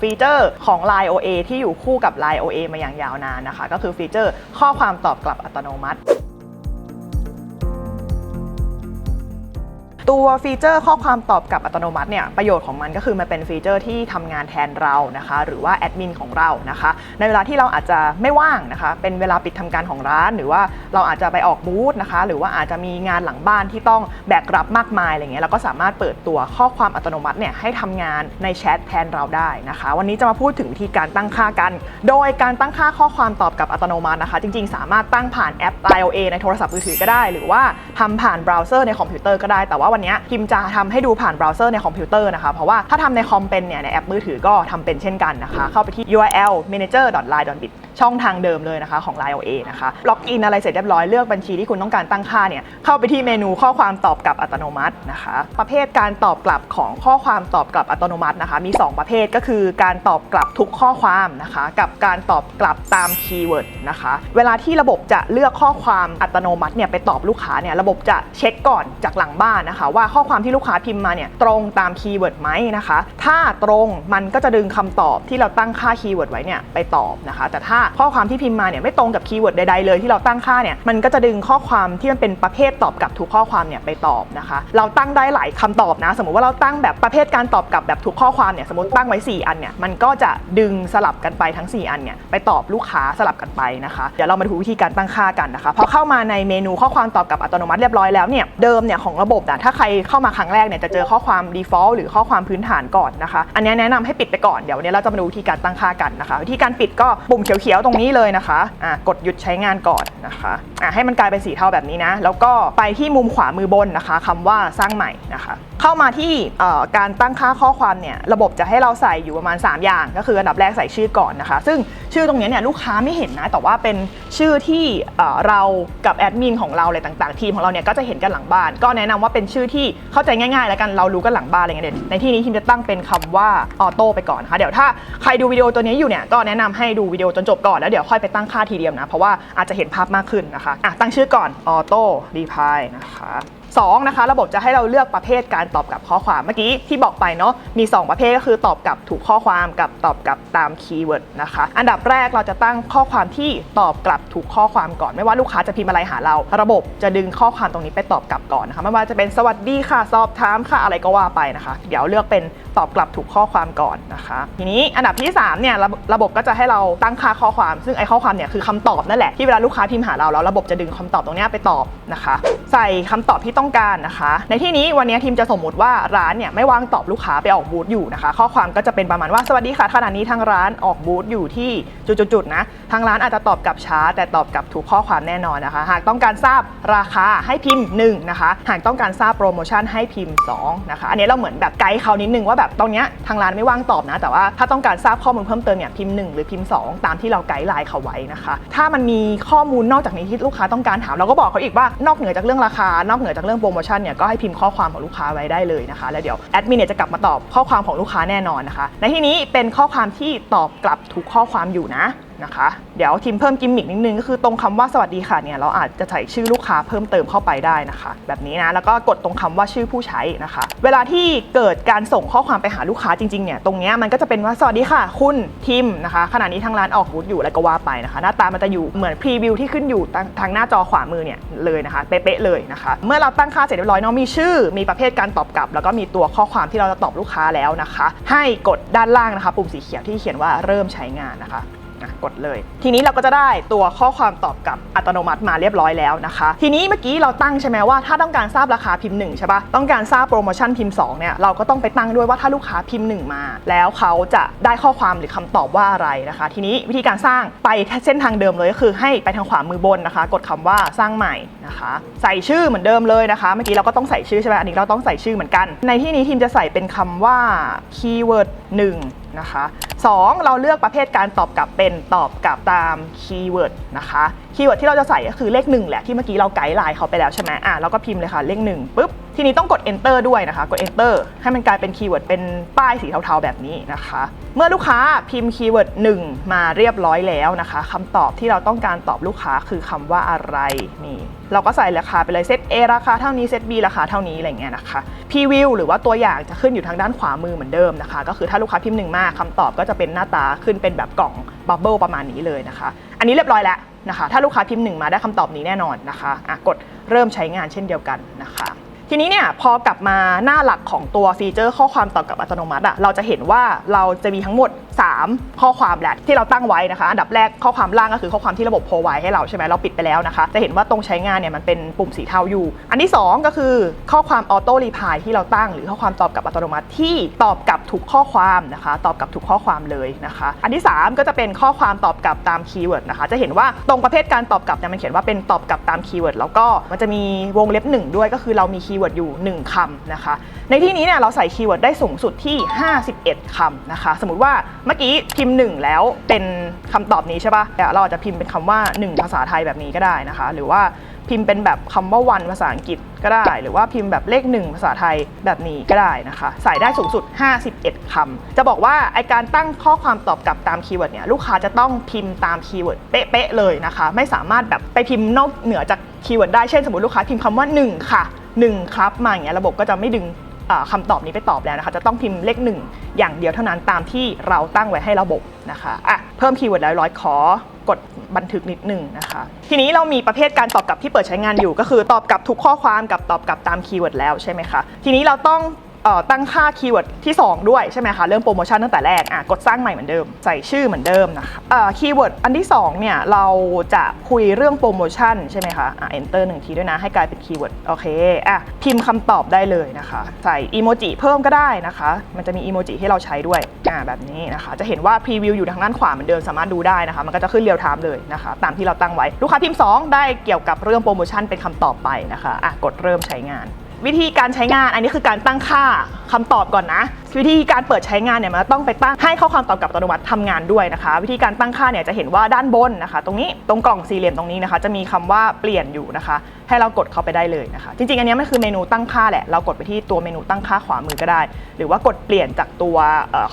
ฟีเจอร์ของ Line OA ที่อยู่คู่กับ Line OA มาอย่างยาวนานนะคะ ก็คือฟีเจอร์ข้อความตอบกลับอัตโนมัติ ตัวฟีเจอร์ข้อความตอบกลับอัตโนมัติเนี่ยประโยชน์ของมันก็คือมันเป็นฟีเจอร์ที่ทำงานแทนเรานะคะ หรือว่าแอดมินของเรานะคะ ในเวลาที่เราอาจจะไม่ว่างนะคะ เป็นเวลาปิดทำการของร้าน หรือว่าเราอาจจะไปออกบูธนะคะ หรือว่าอาจจะมีงานหลังบ้านที่ต้องแบกรับมากมายอะไรเงี้ยเราก็สามารถเปิดตัวข้อความอัตโนมัติเนี่ยให้ทำงานในแชทแทนเราได้นะคะ วันนี้จะมาพูดถึงวิธีการตั้งค่ากัน โดยการตั้งค่าข้อความตอบกลับอัตโนมัตินะคะ จริงๆ สามารถตั้งผ่านแอป iOA ในโทรศัพท์มือถือก็ได้ หรือว่าทำผ่านเบราว์เซอร์ในคอมพิวเตอร์ก็ได้แต่ว่าวันนี้พิมจะทำให้ดูผ่านเบราว์เซอร์ในคอมพิวเตอร์นะคะเพราะว่าถ้าทำในคอมเป็นเนี่ยในแอปมือถือก็ทำเป็นเช่นกันนะคะ เข้าไปที่ url manager.line.bit ช่องทางเดิมเลยนะคะของ Line OA นะคะล็อกอินอะไรเสร็จเรียบร้อยเลือกบัญชีที่คุณต้องการตั้งค่าเนี่ยเข้าไปที่เมนูข้อความตอบกลับอัตโนมัตินะคะ ประเภทการตอบกลับของข้อความตอบกลับอัตโนมัตินะคะ มี 2 ประเภทก็คือการตอบกลับทุกข้อความนะคะ กับการตอบกลับตามคีย์เวิร์ดนะคะ เวลาที่ระบบจะเลือกข้อความอัตโนมัติเนี่ยไปตอบลูกค้าเนี่ยระบบจะเช็คก่อนจากหลังบ้านนะคะ ว่าข้อความที่ลูกค้าพิมพ์มาเนี่ยตรงตามคีย์เวิร์ดไหมนะคะ ถ้าตรงมันก็จะดึงคำตอบที่เราตั้งค่าคีย์เวิร์ดไว้เนี่ยไปตอบนะคะ แต่ถ้าข้อความที่พิมพ์มาเนี่ยไม่ตรงกับคีย์เวิร์ดใดๆเลยที่เราตั้งค่าเนี่ยมันก็จะดึงข้อความที่มันเป็นประเภทตอบกลับทุกข้อความเนี่ยไปตอบนะคะ เราตั้งได้หลายคำตอบนะ สมมุติว่าเราตั้งแบบประเภทการตอบกลับแบบทุกข้อความเนี่ยสมมติตั้งไว้ 4 อันเนี่ยมันก็จะดึงสลับกันไปทั้ง 4 อันเนี่ยไปตอบลูกค้าสลับกันไปนะคะเดี๋ยวเรามาดูวิธีการตั้งค่ากันนะคะพอเข้ามาในเมนูข้อความตอบกลับอัตโนมัติเรียบร้อยแล้วเนี่ยเดิมเนี่ยของระบบนะถ้าใครเข้ามาครั้งแรกเนี่ยจะเจอข้อความ default หรือข้อความพื้นฐานก่อนนะคะ อันนี้แนะนำให้ปิดไปก่อนเดี๋ยววันนี้เราจะมาดูวิธีการตั้งค่ากันนะคะวิธีการปิดก็ปุ่มเขียวๆตรงนี้เลยนะคะอะกดหยุดใช้งานก่อนนะคะ อะให้มันกลายเป็นสีเทาแบบนี้นะ แล้วก็ไปที่มุมขวามือบนนะคะคำว่าสร้างใหม่นะคะ เข้ามาที่การตั้งค่าข้อความเนี่ยระบบจะให้เราใส่อยู่ประมาณ 3 อย่าง ก็คืออันดับแรกใส่ชื่อก่อนนะคะ ซึ่งชื่อตรงนี้เนี่ยลูกค้าไม่เห็นนะ แต่ว่าเป็นชื่อที่เรากับแอดมินของเราอะไรต่างๆ ทีมของเราเนี่ยก็จะเห็นกันหลังบ้าน ก็แนะนำว่าเป็นชื่อที่เข้าใจง่ายๆ แล้วกันเรารู้กันหลังบ้านอะไรเงี้ยเด่นในที่นี้ทีมจะตั้งเป็นคำว่าออโต้ไปก่อนนะคะเดี๋ยวถ้าใครดูวิดีโอตัวนี้อยู่เนี่ยก็แนะนำให้ดูวิดีโอจนจบก่อนแล้วเดี๋ยวค่อยไปตั้งค่าทีเดียวนะเพราะว่าอาจจะเห็นภาพมากขึ้นนะคะอะตั้งชื่อก่อนออโต้ดีพายนะคะ 2นะคะระบบจะให้เราเลือกประเภทการตอบกลับข้อความเมื่อกี้ที่บอกไปเนาะมี 2 ประเภทก็คือตอบกลับถูกข้อความกับตอบกลับตามคีย์เวิร์ดนะคะอันดับแรกเราจะตั้งข้อความที่ตอบกลับถูกข้อความก่อน ไม่ว่าลูกค้าจะพิมพ์อะไรหาเรา ระบบจะดึงข้อความตรงนี้ไปตอบกลับก่อนนะคะไม่ว่าจะเป็นสวัสดีค่ะสอบถามค่ะอะไรก็ว่าไปนะคะ เดี๋ยวเลือกเป็นตอบกลับถูกข้อความก่อนนะคะ ทีนี้อันดับที่สามเนี่ยระระบบก็จะให้เราตั้งค่าข้อความ ซึ่งไอ้ข้อความเนี่ยคือคำตอบนั่นแหละที่เวลาลูกค้าพิมพ์หาเราแล้วระบบจะดึงคำตอบตรงนี้ไปตอบนะคะ ใส่คำตอบที่ต้องการนะคะ ในที่นี้วันนี้ทีมจะสมมติว่าร้านเนี่ยไม่ว่างตอบลูกค้าไปออกบูธอยู่นะคะ ข้อความก็จะเป็นประมาณว่าสวัสดีค่ะขณะนี้ทางร้านออกบูธอยู่ที่จุดๆนะทางร้านอาจจะตอบกลับช้า แต่ตอบกลับถูกข้อความแน่นอนนะคะ หากต้องการทราบราคาให้พิมพ์1นะคะหากต้องการทราบโปรโมชั่นให้พิมพ์2นะคะอันนี้เราเหมือนแบบไกด์เขานิดนึงว่าแบบตรงเนี้ยทางร้านไม่ว่างตอบนะ แต่ว่าถ้าต้องการทราบข้อมูลเพิ่มเติมเนี่ยพิมพ์ 1 หรือพิมพ์ 2 ตามที่เราไกด์ไลน์เขาไว้นะคะ ถ้ามันมีข้อมูลนอกจากนี้ที่ลูกค้าต้องการถามเราก็บอกเขาอีกว่านอกเหนือจากเรื่องราคานอกเหนือจากเรื่องโปรโมชั่นเนี่ยก็ให้พิมพ์ข้อความของลูกค้าไว้ได้เลยนะคะ แล้วเดี๋ยวแอดมินเนี่ยจะกลับมาตอบข้อความของลูกค้าแน่นอนนะคะ ในที่นี้เป็นข้อความที่ตอบกลับทุกข้อความอยู่นะ นะคะ เดี๋ยวทีมเพิ่มกิมมิกนิดนึงก็คือตรงคำว่าสวัสดีค่ะเนี่ยเราอาจจะใส่ชื่อลูกค้าเพิ่มเติมเข้าไปได้นะคะ แบบนี้นะแล้วก็กดตรงคำว่าชื่อผู้ใช้นะคะ เวลาที่เกิดการส่งข้อความไปหาลูกค้าจริงๆเนี่ยตรงเนี้ยมันก็จะเป็นว่าสวัสดีค่ะ คุณทิมนะคะขณะนี้ทางร้านออกบูธอยู่อะไรก็ว่าไปนะคะ หน้าตามันจะอยู่เหมือนพรีวิวที่ขึ้นอยู่ทางทางหน้าจอขวามือเนี่ยเลยนะคะเป๊ะๆเลยนะคะ เมื่อเราตั้งค่าเสร็จเรียบร้อยเนาะมีชื่อ มีประเภทการตอบกลับ แล้วก็มีตัวข้อความที่เราจะตอบลูกค้าแล้วนะคะ ให้กดด้านล่างนะคะ ปุ่มสีเขียวที่เขียนว่าเริ่มใช้งานนะคะ อะกดเลย ทีนี้เราก็จะได้ตัวข้อความตอบกลับอัตโนมัติมาเรียบร้อยแล้วนะคะ ทีนี้เมื่อกี้เราตั้งใช่ไหมว่าถ้าต้องการทราบราคาพิมพ์1ใช่ปะต้องการทราบโปรโมชั่นพิมพ์2เนี่ยเราก็ต้องไปตั้งด้วยว่าถ้าลูกค้าพิมพ์ 1 มา แล้วเขาจะได้ข้อความหรือคำตอบว่าอะไรนะคะ ทีนี้วิธีการสร้างไปเส้นทางเดิมเลยก็คือให้ไปทางขวามือบนนะคะ กดคำว่าสร้างใหม่นะคะ ใส่ชื่อเหมือนเดิมเลยนะคะ เมื่อกี้เราก็ต้องใส่ชื่อใช่ไหมอันนี้เราต้องใส่ชื่อเหมือนกัน ในที่นี้ทีมจะใส่เป็นคำว่าคีย์เวิร์ดหนึ่งนะคะ 2. เราเลือกประเภทการตอบกลับเป็นตอบกลับตามคีย์เวิร์ดนะคะ คีย์เวิร์ดที่เราจะใส่ก็คือเลข1แหละที่เมื่อกี้เราไกด์ไลน์เขาไปแล้วใช่ไหมอะเราก็พิมพ์เลยค่ะเลข1ปุ๊บทีนี้ต้องกด enter ด้วยนะคะ กด enter ให้มันกลายเป็นคีย์เวิร์ดเป็นป้ายสีเทาๆแบบนี้นะคะ เมื่อลูกค้าพิมพ์คีย์เวิร์ด1มาเรียบร้อยแล้วนะคะคำตอบที่เราต้องการตอบลูกค้าคือคำว่าอะไรนี่เราก็ใส่ราคาไปเลยเซต A ราคาเท่านี้เซต B ราคาเท่านี้อะไรเงี้ยนะคะ preview หรือว่าตัวอย่างจะขึ้นอยู่ทางด้านขวามือเหมือนเดิมนะคะ ก็คือถ้าลูกค้าพิมพ์หนึ่งมาคำตอบก็จะเป็นหน้าตาขึ้นเป็นแบบกล่องบับเบิลประมาณนี้เลยนะคะ อันนี้เรียบร้อยแล้ว นะคะ ถ้าลูกค้าพิมพ์หนึ่งมาได้คำตอบนี้แน่นอนนะคะะกดเริ่มใช้งานเช่นเดียวกันนะคะ ทีนี้เนี่ยพอกลับมาหน้าหลักของตัวฟีเจอร์ ข้อความตอบกลับอัตโนมัติอะเราจะเห็นว่าเราจะมีทั้งหมด 3 ข้อความแหละที่เราตั้งไว้นะคะ อันดับแรกข้อความล่างก็คือข้อความที่ระบบโพรไวให้เราใช่ไหมเราปิดไปแล้วนะคะ จะเห็นว่าตรงใช้งานเนี่ยมันเป็นปุ่มสีเทาอยู่ อันที่ 2 ก็คือข้อความออโต้รีพายที่เราตั้ง หรือข้อความตอบกลับอัตโนมัติที่ตอบกลับทุกข้อความนะคะ ตอบกลับทุกข้อความเลยนะคะ อันที่ 3 ก็จะเป็นข้อความตอบกลับตามคีย์เวิร์ดนะคะ จะเห็นว่าตรงประเภทการตอบกลับเนี่ยมันเขียนว่าเป็นตอบกลับตามคีย์เวิร์ดแล้วก็มันจะมีวงเล็บหนึ่งด้วยก็คือเรามีคียย์เวิร์ดอยู่ 1คำนะคะ ในที่นี้เนี่ยเราใส่คีย์เวิร์ดได้สูงสุดที่ 51คำนะคะ สมมติว่าเมื่อกี้พิมพ์ 1 แล้วเป็นคำตอบนี้ใช่ปะ่ะเราอาจจะพิมพ์เป็นคำว่า 1 ภาษาไทยแบบนี้ก็ได้นะคะ หรือว่าพิมพ์เป็นแบบคำว่าวันภาษาอังกฤษก็ได้ หรือว่าพิมพ์แบบเลข 1 ภาษาไทยแบบนี้ก็ได้นะคะ ใส่ได้สูงสุด 51คำจะบอกว่าไอการตั้งข้อความตอบกลับตามคีย์เวิร์ดเนี่ยลูกค้าจะต้องพิมพ์ตามคีย์เวิร์ดเป๊ะๆเลยนะคะ ไม่สามารถแบบไปพิมพ์นอกเหนือจาก คีย์เวิร์ดได้เช่นสมมติลูกค้าพิมพ์คำว่า 1 ค่ะ 1 ครับมาอย่างเงี้ยระบบก็จะไม่ดึงอ่าคำตอบนี้ไปตอบแล้วนะคะ จะต้องพิมพ์เลขหนึ่งอย่างเดียวเท่านั้นตามที่เราตั้งไว้ให้ระบบนะคะอะเพิ่มคีย์เวิร์ดแล้วร้อยขอกดบันทึกนิดหนึ่งนะคะ ทีนี้เรามีประเภทการตอบกลับที่เปิดใช้งานอยู่ ก็คือตอบกลับทุกข้อความกับตอบกลับตามคีย์เวิร์ดแล้วใช่ไหมคะ ทีนี้เราต้อง ตั้งค่าคีย์เวิร์ดที่ 2 ด้วยใช่ไหมคะ เริ่มโปรโมชั่นตั้งแต่แรกอะกดสร้างใหม่เหมือนเดิม ใส่ชื่อเหมือนเดิมนะคะคีย์เวิร์ดอันที่ 2 เนี่ย เราจะคุยเรื่องโปรโมชั่นใช่ไหมคะอะ enter หนึ่งทีด้วยนะ ให้กลายเป็นคีย์เวิร์ดโอเคอะพิมพ์คำตอบได้เลยนะคะ ใส่อีโมจิเพิ่มก็ได้นะคะ มันจะมีอีโมจิให้เราใช้ด้วยอะแบบนี้นะคะ จะเห็นว่าพรีวิวอยู่ทางด้านขวาเหมือนเดิมสามารถดูได้นะคะ มันก็จะขึ้นเรียลไทม์เลยนะคะ ตามที่เราตั้งไว้ลูกค้าพิมพ์2ได้เกี่ยวกับเรื่องโปรโมชั่นเป็นคำตอบไปนะคะอะกดเริ่มใช้งาน วิธีการใช้งานอันนี้คือการตั้งค่าคำตอบก่อนนะ วิธีการเปิดใช้งานเนี่ยมันต้องไปตั้งให้ข้อความตอบกลับอัตโนมัติทำงานด้วยนะคะ วิธีการตั้งค่าเนี่ยจะเห็นว่าด้านบนนะคะ ตรงนี้ตรงกล่องสี่เหลี่ยมตรงนี้นะคะ จะมีคำว่าเปลี่ยนอยู่นะคะ ให้เรากดเข้าไปได้เลยนะคะ จริงๆ อันนี้มันคือเมนูตั้งค่าแหละเรากดไปที่ตัวเมนูตั้งค่าขวามือก็ได้ หรือว่ากดเปลี่ยนจากตัว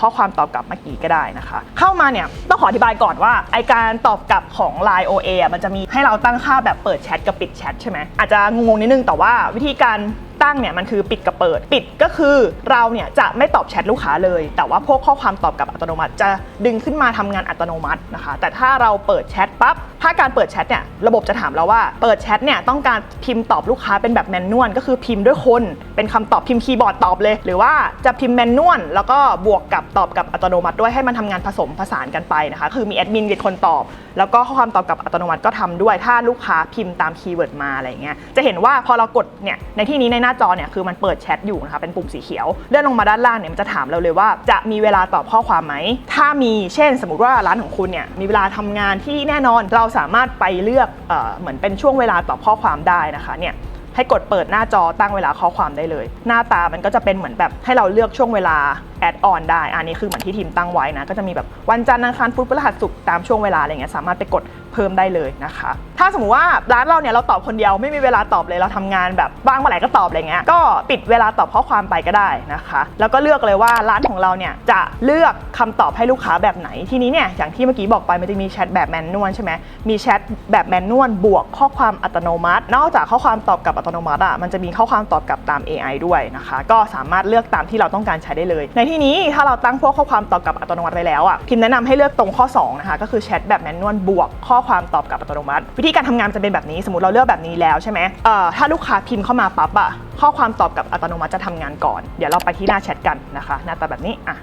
ข้อความตอบกลับเมื่อกี้ก็ได้นะคะ เข้ามาเนี่ยต้องขออธิบายก่อนว่าไอการตอบกลับของ Line OA อะมันจะมีให้เราตั้งค่าแบบเปิดแชทกับปิดแชทใช่ไหมอาจจะงงนิดนึงแต่ว่าวิธีการ ตั้งเนี่ยมันคือปิดกับเปิด ปิดก็คือเราเนี่ยจะไม่ตอบแชทลูกค้าเลย แต่ว่าพวกข้อความตอบกลับอัตโนมัติ จะดึงขึ้นมาทำงานอัตโนมัตินะคะ แต่ถ้าเราเปิดแชทปั๊บถ้าการเปิดแชทเนี่ยระบบจะถามเราว่าเปิดแชทเนี่ยต้องการพิมพ์ตอบลูกค้าเป็นแบบแมนนวลก็คือพิมพ์ด้วยคน เป็นคำตอบพิมพ์คีย์บอร์ดตอบเลย หรือว่าจะพิมพ์แมนนวลแล้วก็บวกกับตอบกับอัตโนมัติด้วยให้มันทำงานผสมผสานกันไปนะคะคือมีแอดมินเป็นคนตอบ แล้วก็ข้อความตอบกับอัตโนมัติก็ทำด้วย ถ้าลูกค้าพิมพ์ตามคีย์เวิร์ดมาอะไรเงี้ยจะเห็นว่าพอเรากดเนี่ยในที่นี้ในหน้าจอเนี่ยคือมันเปิดแชทอยู่นะคะเป็นปุ่มสีเขียวเลื่อนลงมาด้านล่างเนี่ยมันจะถามเราเลยว่า จะมีเวลาตอบข้อความไหม ถ้ามีเช่น สมมติว่าร้านของคุณเนี่ยมีเวลาทำงานที่แน่นอนเราสามารถไปเลือกเออเหมือนเป็นช่วงเวลาตอบข้อความได้นะคะเนี่ย ให้กดเปิดหน้าจอตั้งเวลาข้อความได้เลย หน้าตามันก็จะเป็นเหมือนแบบให้เราเลือกช่วงเวลาแอดออนได้ อันนี้คือเหมือนที่ทีมตั้งไว้นะ ก็จะมีแบบวันจันทร์อังคารพุธพฤหัสศุกร์ตามช่วงเวลาอะไรเงี้ยสามารถไปกดเพิ่มได้เลยนะคะ ถ้าสมมติว่าร้านเราเนี่ยเราตอบคนเดียวไม่มีเวลาตอบเลยเราทำงานแบบว่างเมื่อไหร่ก็ตอบอะไรเงี้ยก็ปิดเวลาตอบข้อความไปก็ได้นะคะ แล้วก็เลือกเลยว่าร้านของเราเนี่ยจะเลือกคำตอบให้ลูกค้าแบบไหนทีนี้เนี่ยอย่างที่เมื่อกี้บอกไปมันจะมีแชทแบบแมนนวลใช่ไหมมีแชทแบบแมนนวลบวกข้อความอัตโนมัติ นอกจากข้อความตอบกลับอัตโนมัติอะมันจะมีข้อความตอบกลับตาม AI ด้วยนะคะ ก็สามารถเลือกตามที่เราต้องการใช้ได้เลย ในที่นี้ถ้าเราตั้งพวกข้อความตอบกลับอัตโนมัติไว้แล้วอะพิมแนะนำให้เลือกตรงข้อ2นะคะก็คือแชทแบบแมนนวลบวกข้อความตอบกลับอัตโนมัติ วิธีการทำงานจะเป็นแบบนี้สมมติเราเลือกแบบนี้แล้วใช่ไหมเอ่อถ้าลูกค้าพิมพ์เข้ามาปั๊บอะข้อความตอบกลับอัตโนมัติจะทำงานก่อน เดี๋ยวเราไปที่หน้าแชทกันนะคะหน้าตาแบบนี้อะ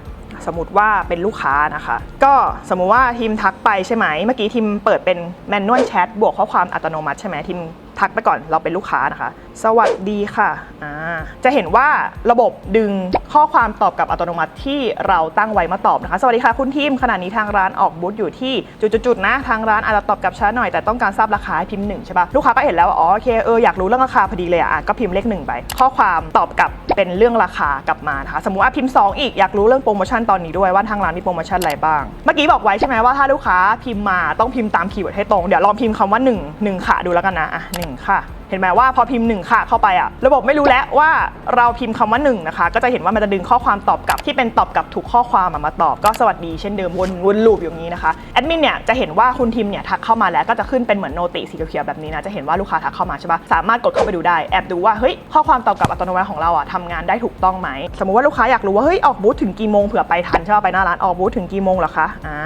สมมติว่าเป็นลูกค้านะคะ ก็สมมุติว่าทีมทักไปใช่ไหม เมื่อกี้ทีมเปิดเป็นแมนนวลแชทบวกข้อความอัตโนมัติใช่ไหมทีมทักไปก่อนเราเป็นลูกค้านะคะ สวัสดีค่ะจะเห็นว่าระบบดึงข้อความตอบกลับอัตโนมัติที่เราตั้งไว้มาตอบนะคะ สวัสดีค่ะคุณทีมขณะนี้ทางร้านออกบูธอยู่ที่จุดๆนะ ทางร้านอาจจะตอบกลับช้าหน่อยแต่ต้องการทราบราคาให้พิมพ์หนึ่งใช่ปะลูกค้าก็เห็นแล้วอ๋อโอเคเอออยากรู้เรื่องราคาพอดีเลยอะก็พิมพ์เลขหนึ่งไปข้อความตอบกลับเป็นเรื่องราคากลับมานะคะสมมติว่าพิมพ์ 2 อีกอยากรู้เรื่องโปรโมชั่นตอนนี้ด้วยว่าทางร้านมีโปรโมชั่นอะไรบ้าง เมื่อกี้บอกไว้ใช่ไหมว่าถ้าลูกค้าพิมพ์มาต้องพิมพ์ตามคีย์เวิร์ดให้ตรงเดี๋ยวลองพิมพ์คำว่า1 1ค่ะดูแล้วกันนะอะ1 ค่ะ เห็นไหมว่าพอพิมพ์หนึ่งค่ะเข้าไปอะระบบไม่รู้แล้วว่าเราพิมพ์คำว่าหนึ่งนะคะ ก็จะเห็นว่ามันจะดึงข้อความตอบกลับที่เป็นตอบกลับถูกข้อความมาตอบก็สวัสดีเช่นเดิมวนวนลูปอย่างนี้นะคะแอดมินเนี่ยจะเห็นว่าคุณทิมเนี่ยทักเข้ามาแล้วก็จะขึ้นเป็นเหมือนโนติสีเขียวแบบนี้นะจะเห็นว่าลูกค้าทักเข้ามาใช่ปะสามารถกดเข้าไปดูได้แอบดูว่าเฮ้ยข้อความตอบกลับอัตโนมัติของเราอะทำงานได้ถูกต้องไหมสมมุติว่าลูกค้าอยากรู้ว่าเฮ้ยออกบูธถึงกี่โมงเผื่อไปทันใช่ปะไปหน้าร้านออกบูธถึงกี่โมงเหรอคะอ่า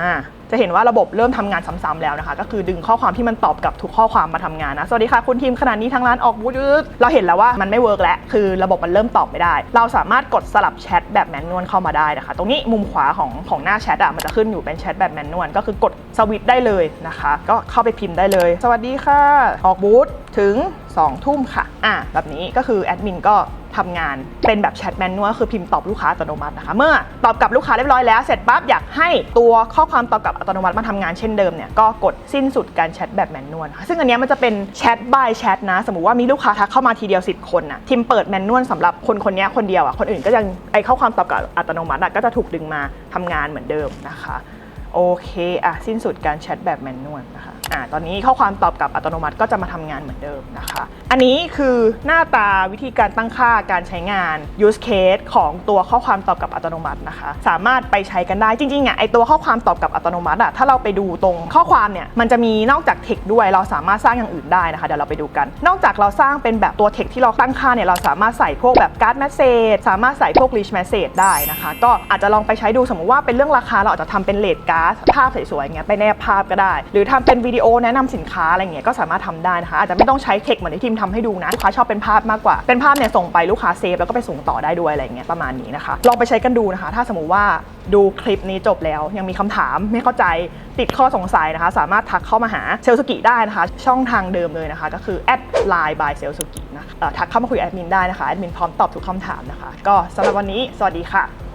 จะเห็นว่าระบบเริ่มทำงานซ้ำๆแล้วนะคะ ก็คือดึงข้อความที่มันตอบกับทุกข้อความมาทำงานนะ สวัสดีค่ะคุณทีมขนาดนี้ทางร้านออกบูธเราเห็นแล้วว่ามันไม่เวิร์กแล้วคือระบบมันเริ่มตอบไม่ได้ เราสามารถกดสลับแชทแบบแมนนวลเข้ามาได้นะคะ ตรงนี้มุมขวาของของหน้าแชทอะมันจะขึ้นอยู่เป็นแชทแบบแมนนวลก็คือกดสวิตช์ได้เลยนะคะ ก็เข้าไปพิมพ์ได้เลย สวัสดีค่ะ ออกบูธถึง 2 ทุ่มค่ะ อะแบบนี้ก็คือแอดมินก็ทำงานเป็นแบบแชทแมนนวลคือพิมพ์ตอบลูกค้าอัตโนมัตินะคะ เมื่อตอบกลับลูกค้าเรียบร้อยแล้ว เสร็จปั๊บอยากให้ตัวข้อความตอบกลับอัตโนมัติมาทำงานเช่นเดิมเนี่ยก็กดสิ้นสุดการแชทแบบแมนนวลนะคะซึ่งอันเนี้ยมันจะเป็นแชท by แชทนะ สมมติว่ามีลูกค้าทักเข้ามาทีเดียว 10 คนน่ะทิมเปิดแมนนวลสำหรับคนคนเนี้ยคนเดียวอะคนอื่นก็ยังไอข้อความตอบกลับอัตโนมัติอะก็จะถูกดึงมาทำงานเหมือนเดิมนะคะโอเคอะสิ้นสุดการแชทแบบแมนนวลนะคะ อ่าตอนนี้ข้อความตอบกลับอัตโนมัติก็จะมาทำงานเหมือนเดิมนะคะอันนี้คือหน้าตาวิธีการตั้งค่าการใช้งาน use case ของตัวข้อความตอบกลับอัตโนมัตินะคะ สามารถไปใช้กันได้จริงๆอะไอตัวข้อความตอบกลับอัตโนมัติอะถ้าเราไปดูตรงข้อความเนี่ยมันจะมีนอกจาก text ด้วยเราสามารถสร้างอย่างอื่นได้นะคะเดี๋ยวเราไปดูกัน นอกจากเราสร้างเป็นแบบตัว text ที่เราตั้งค่าเนี่ยเราสามารถใส่พวกแบบการ์ด message สามารถใส่พวก rich message ได้นะคะ ก็อาจจะลองไปใช้ดูสมมติว่าเป็นเรื่องราคาเราอาจจะทำเป็นเลทการ์ดภาพสวยๆอย่างเงี้ยไปแนบภาพก็ได้ หรือทำเป็นวิดีโอแนะนำสินค้าอะไรเงี้ยก็สามารถทำได้นะคะอาจจะไม่ต้องใช้เทคเหมือนที่ทีมทำให้ดูนะลูกค้าชอบเป็นภาพมากกว่า เป็นภาพเนี่ยส่งไปลูกค้าเซฟแล้วก็ไปส่งต่อได้ด้วยอะไรเงี้ยประมาณนี้นะคะ ลองไปใช้กันดูนะคะ ถ้าสมมติว่าดูคลิปนี้จบแล้ว ยังมีคำถามไม่เข้าใจติดข้อสงสัยนะคะ สามารถทักเข้ามาหาเซลสุกิได้นะคะ ช่องทางเดิมเลยนะคะ ก็คือแอดไลน์บายเซลสุกินะคะทักเข้ามาคุยแอดมินได้นะคะแอดมินพร้อมตอบทุกคำถามนะคะ ก็สำหรับวันนี้สวัสดีค่ะ